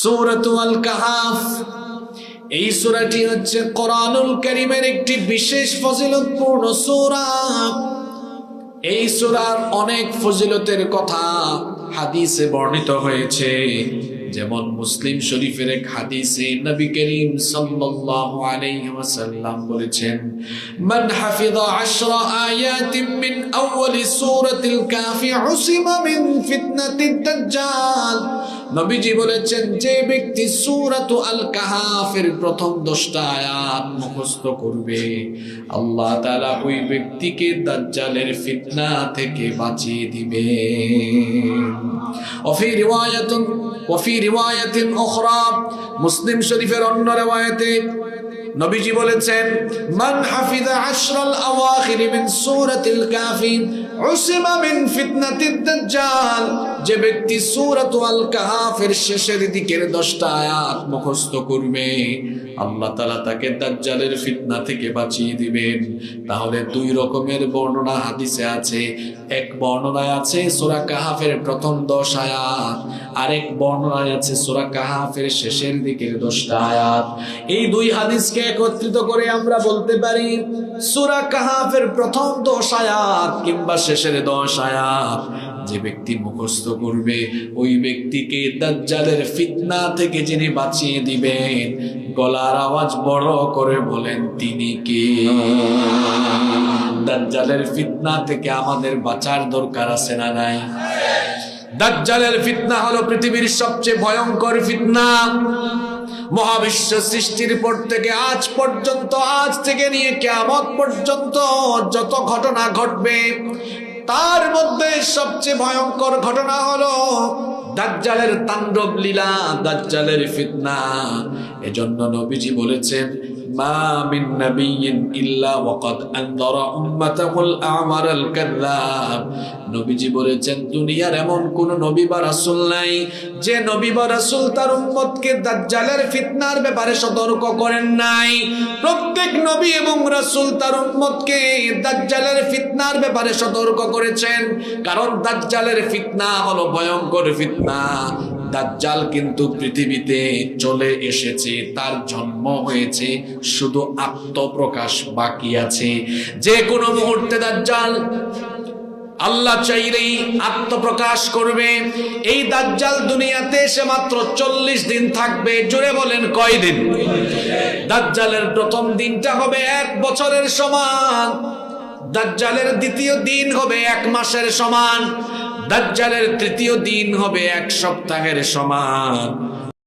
সূরাতু আল কাহাফ এই হচ্ছে একটি বিশেষ ফজিলতপূর্ণ সূরা। এই অনেক ফজিলতের কথা হাদিসে বর্ণিত হয়েছে। যেমন মুসলিম শরীফের এক হাদিসে নবী করিম সাল্লাল্লাহু আলাইহি ওয়াসাল্লাম বলেছেন, মান হাফিযা আশরা আয়াতিন মিন আউয়ালি সূরাতিল কাফি উসিমা মিন ফিতনাতিদ দাজ্জাল। নবীজি বলেছেন যে ব্যক্তি সূরাতু আল কাহাফের প্রথম দশটা আয়াত মুখস্থ করবে আল্লাহ তাআলা ওই ব্যক্তিকে দাজ্জালের ফিতনা থেকে বাঁচিয়ে দিবে وفي رواية وفي رواية أخرى মুসলিম শরীফের অন্য রেওয়ায়েতে নবীজি বলেছেন, মান হাফিজা আশরাল আওয়াখির মিন সূরাতিল কাফি উসিমা মিন ফিতনাতিদ দাজ্জাল যে ব্যক্তি সূরাতু আল কাহাফের শেষের দিকের 10টা আয়াত মুখস্থ করবে, আল্লাহ তাআলা তাকে দাজ্জালের ফিতনা থেকে বাঁচিয়ে দিবেন। তাহলে দুই রকমের বর্ণনা হাদিসে আছে। এক বর্ণনায় আছে সূরা কাহাফের প্রথম 10 আয়াত, আরেক বর্ণনায় আছে সূরা কাহাফের শেষের দিকের 10টা আয়াত। এই দুই হাদিসকে একত্রিত করে আমরা বলতে পারি, সূরা কাহাফের প্রথম 10 আয়াত কিংবা শেষের 10 আয়াত। যে ব্যক্তি মুখস্থ করবে, ওই ব্যক্তিকে দাজ্জালের ফিতনা থেকে যিনি বাঁচিয়ে দিবেন, গলার আওয়াজ বড় করে বলেন, তিনি কে? দাজ্জালের ফিতনা থেকে আমাদের বাঁচার দরকার আছে না নাই? দাজ্জালের ফিতনা হলো পৃথিবীর সবচেয়ে ভয়ঙ্কর ফিতনা। মহাবিশ্ব সৃষ্টির পর থেকে আজ পর্যন্ত, আজ থেকে নিয়ে কেমন পর্যন্ত যত ঘটনা ঘটবে, তার মধ্যে সবচেয়ে ভয়ঙ্কর ঘটনা হলো দাজ্জালের তাণ্ডব লীলা, দাজ্জালের ফিতনা। এজন্য নবীজি বলেছেন নবীজি বলেছেন, দুনিয়ার এমন কোন নবী বা নাই যে নবী বা রাসূল তার ব্যাপারে সতর্ক করেন নাই। প্রত্যেক নবী এবং রাসূল তার উম্মতকে দাজ্জালের ফিতনার ব্যাপারে সতর্ক করেছেন। কারণ দাজ্জালের ফিতনা হলো ভয়ঙ্কর ফিতনা। দাজ্জাল কিন্তু পৃথিবীতে চলে এসেছে, তার জন্ম হয়েছে, শুধু আত্মপ্রকাশ বাকি আছে। যে কোনো মুহূর্তে দাজ্জাল আল্লাহ চাইলেই আত্মপ্রকাশ করবে। এই দাজ্জাল দুনিয়াতে এসে মাত্র চল্লিশ দিন থাকবে জুড়ে বলেন কয়দিন? দাজ্জালের প্রথম দিনটা হবে এক বছরের সমান, দাজ্জালের দ্বিতীয় দিন হবে এক মাসের সমান। দাজ্জালের তৃতীয় দিন হবে এক সপ্তাহের সমান।